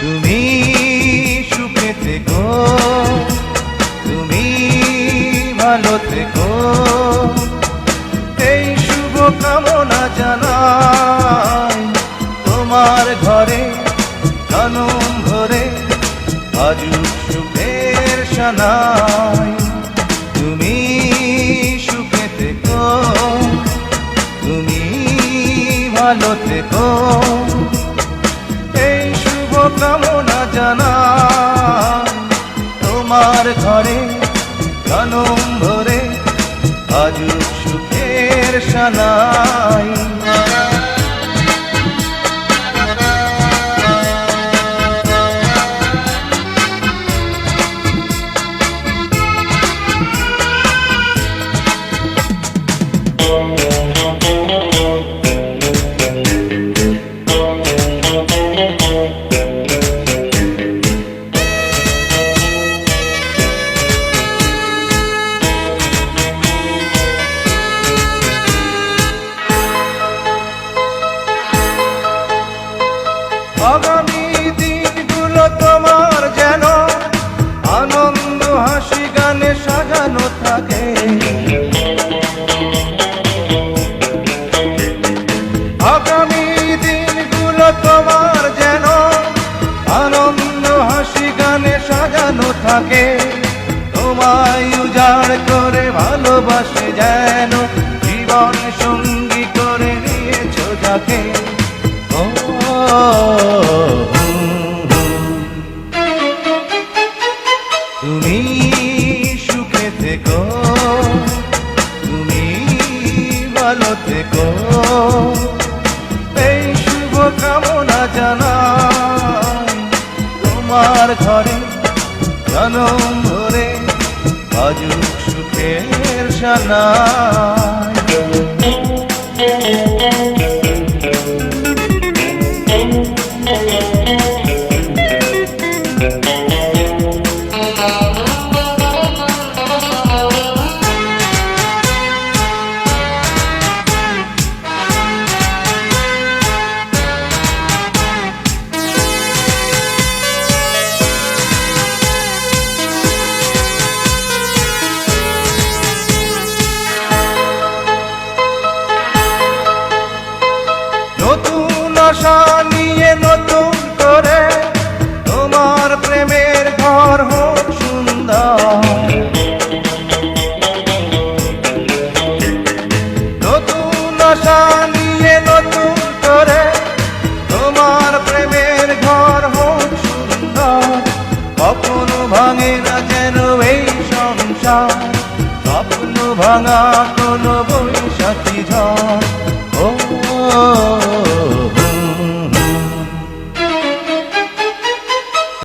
তুমি সুখে থেকো, তুমি ভালো থেকো। এই শুভ কামনা জানাই তোমার ঘরে, জনম ভরে আজুক সুখের সানাই। তুমি সুখে থেকো, তুমি ভালো থেকো। কামনা জানা। তোমার ঘরে জনম ভরে আজ সুখের সানাই আগামী দিনগুলো তোমার যেন আনন্দ, হাসি, গানে সাজানো থাকে। তোমার যেন আনন্দ, হাসি, গানে সাজানো থাকে। তোমায় উজাড় করে ভালোবাসে যেন জীবন সঙ্গী তুমি ভালো থেকো এই শুভ কামনা জানাই তোমার ঘরে জনম ভরে আজ সুখের সানাই। স্বপ্ন ভাঙা